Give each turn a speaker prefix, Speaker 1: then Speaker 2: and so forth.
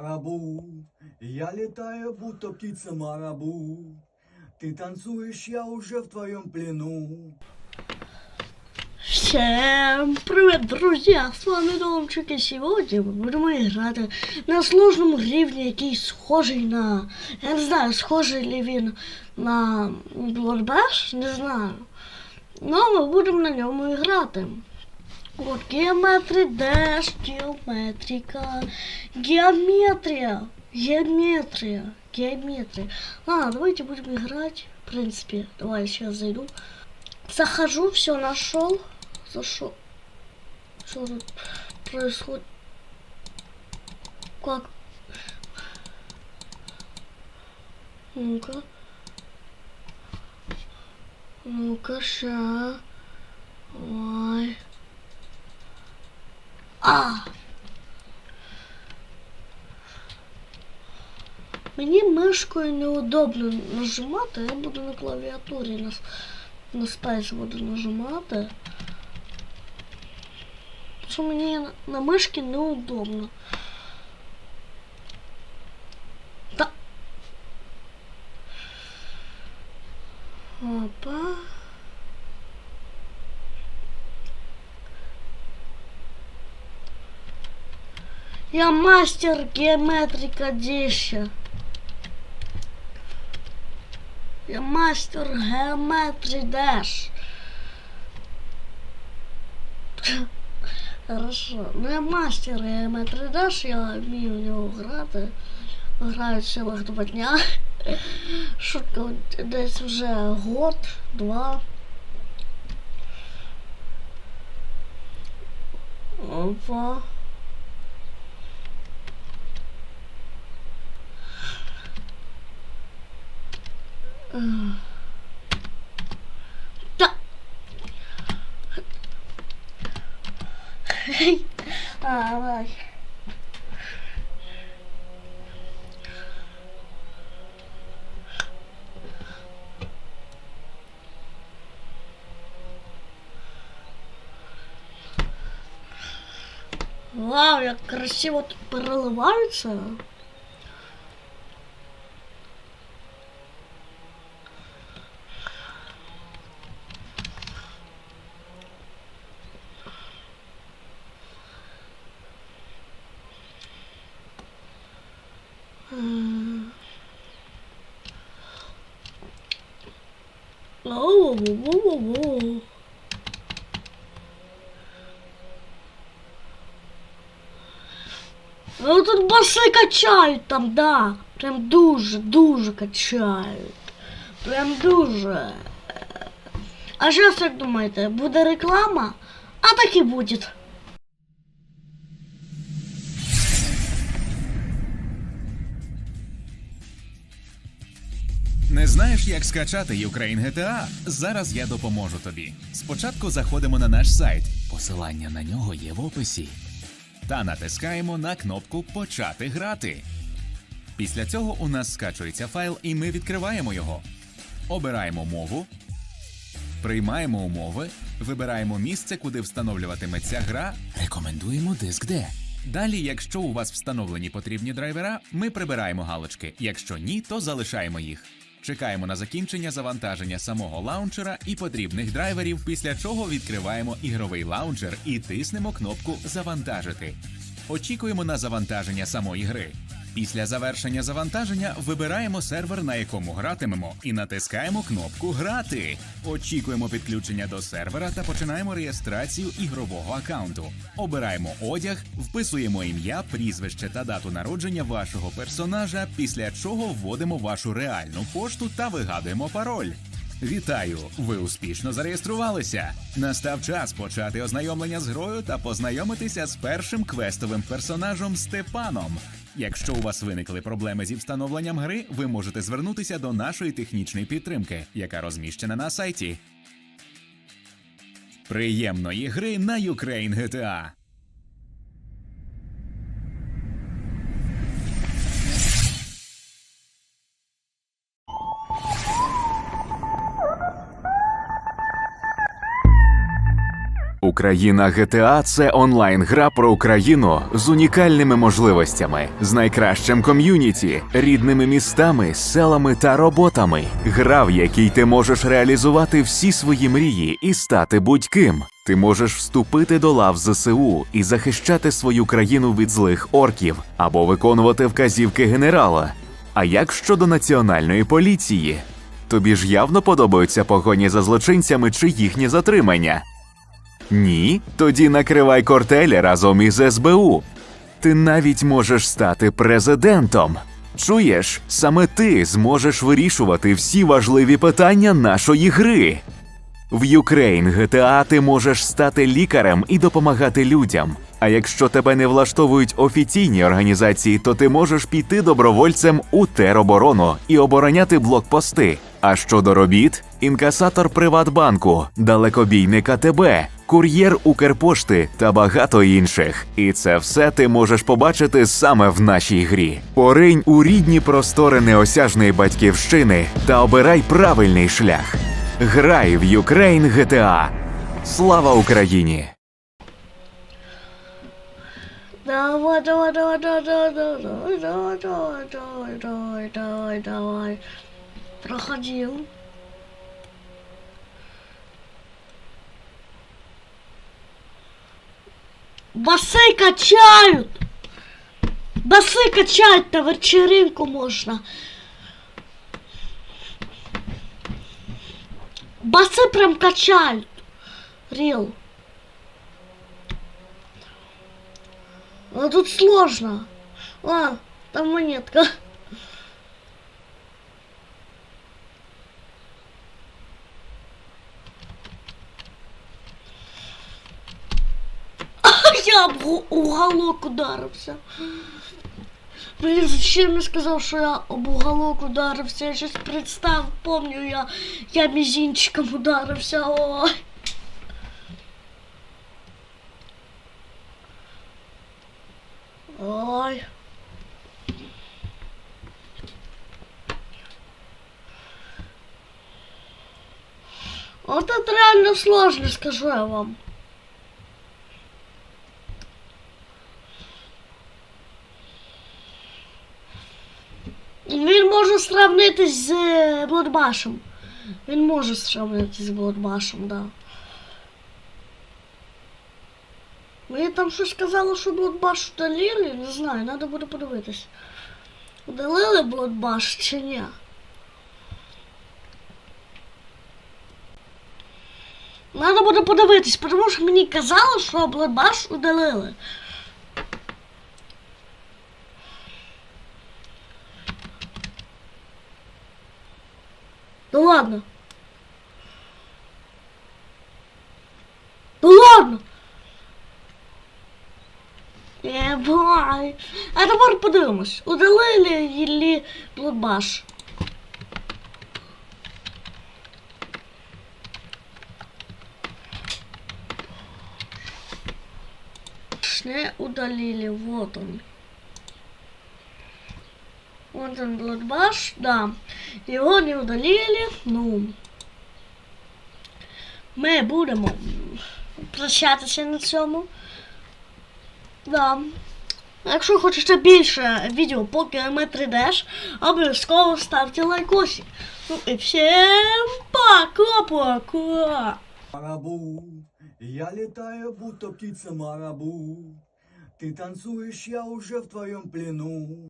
Speaker 1: Марабу, я летаю, будто птица марабу. Ты танцуешь, я уже в твоем плену.
Speaker 2: Всем привет, друзья! С вами Домчик, и сегодня мы будем играти на сложному рівні, який схожий на... Я не знаю, схожий ли він на Blood Bash, не знаю. Но ми будемо на ньому грати. От геометрі деш, геометрика, геометрия, геометрия, геометрия. Ладно, давайте будем играть. В принципе, давай сейчас зайду. Захожу, все нашел. Зашел. Что тут происходит? Как? Ну-ка. Ну-ка, ща. Ой. Мені мишкою неудобно нажимати, я буду на клавіатурі на, на спайс буду нажимати. Що мені на, мишці неудобно. Та. Опа. Я мастер геометрика деща. Я мастер геометрии Dash. Хорошо. Ну я мастер геометрии Dash, я вмію в нього грати. Граю цілих два дня. Шутка десь вже год, два. Опа. Да. а, давай. Вау, як красиво тут переливаються. Воу-воу-воу-воу. Ну тут баси качають там, да. Прям дуже, дуже качають. Прям дуже. А що як думаєте, буде реклама? А так і буде.
Speaker 3: Знаєш, як скачати Ukraine GTA? Зараз я допоможу тобі. Спочатку заходимо на наш сайт. Посилання на нього є в описі. Та натискаємо на кнопку Почати грати. Після цього у нас скачується файл, і ми відкриваємо його. Обираємо мову, приймаємо умови, вибираємо місце, куди встановлюватиметься гра. Рекомендуємо диск D. Далі, якщо у вас встановлені потрібні драйвера, ми прибираємо галочки. Якщо ні, то залишаємо їх. Чекаємо на закінчення завантаження самого лаунчера і потрібних драйверів, після чого відкриваємо ігровий лаунчер і тиснемо кнопку Завантажити. Очікуємо на завантаження самої гри. Після завершення завантаження вибираємо сервер, на якому гратимемо, і натискаємо кнопку Грати. Очікуємо підключення до сервера та починаємо реєстрацію ігрового аккаунту. Обираємо одяг, вписуємо ім'я, прізвище та дату народження вашого персонажа, після чого вводимо вашу реальну пошту та вигадуємо пароль. Вітаю! Ви успішно зареєструвалися. Настав час почати ознайомлення з грою та познайомитися з першим квестовим персонажем Степаном. Якщо у вас виникли проблеми зі встановленням гри, ви можете звернутися до нашої технічної підтримки, яка розміщена на сайті. Приємної гри на Ukraine GTA! Україна GTA – це онлайн-гра про Україну з унікальними можливостями, з найкращим ком'юніті, рідними містами, селами та роботами. Гра, в якій ти можеш реалізувати всі свої мрії і стати будь-ким. Ти можеш вступити до лав ЗСУ і захищати свою країну від злих орків або виконувати вказівки генерала. А як щодо національної поліції? Тобі ж явно подобаються погоні за злочинцями чи їхнє затримання. Ні? Тоді накривай кортелі разом із СБУ. Ти навіть можеш стати президентом. Чуєш, саме ти зможеш вирішувати всі важливі питання нашої гри. В Ukraine GTA ти можеш стати лікарем і допомагати людям. А якщо тебе не влаштовують офіційні організації, то ти можеш піти добровольцем у тероборону і обороняти блокпости. А щодо робіт, інкасатор Приватбанку, далекобійник АТБ, кур'єр Укрпошти та багато інших. І це все ти можеш побачити саме в нашій грі. Поринь у рідні простори неосяжної батьківщини та обирай правильний шлях. Грай в Ukraine GTA. Слава Україні!
Speaker 2: Давай, давай, давай, давай, давай, давай, давай, давай, давай, давай, давай, давай. Проходил. Баси качают, Баси качают, на вечеринку можно. Баси прям качают, Рил. А тут сложно. А, там монетка. Об уголок ударився. Блін, зачем я сказав, що я об уголок ударився? Я щось представ, помню, я, я мізинчиком ударився. Ой. Ой. Вот это реально сложно, скажу я вам. Сравнитись з е, Блодбашем. Він може сравнитись з Блодбашем, да. Мені там щось сказали, що Блодбаш удалили, не знаю, треба буде подивитись. Удалили Блодбаш чи ні? Треба буде подивитись, тому що мені казали, що Блодбаш удалили. Ну ладно. Ну ладно. Е, бай. А тепер подивимось, удалили її Блудбаш. Не удалили, вот он. Вот он, Bloodbash, да. Його не удалили, ну. Ми будемо прощатися на цьому. Да. Якщо хочете більше відео по кілометрі Деш, обов'язково ставте лайкосик. Ну і всім пока-пока!
Speaker 1: Марабу, я летаю, будто птица марабу. Ты танцуешь, я уже в твоем плену.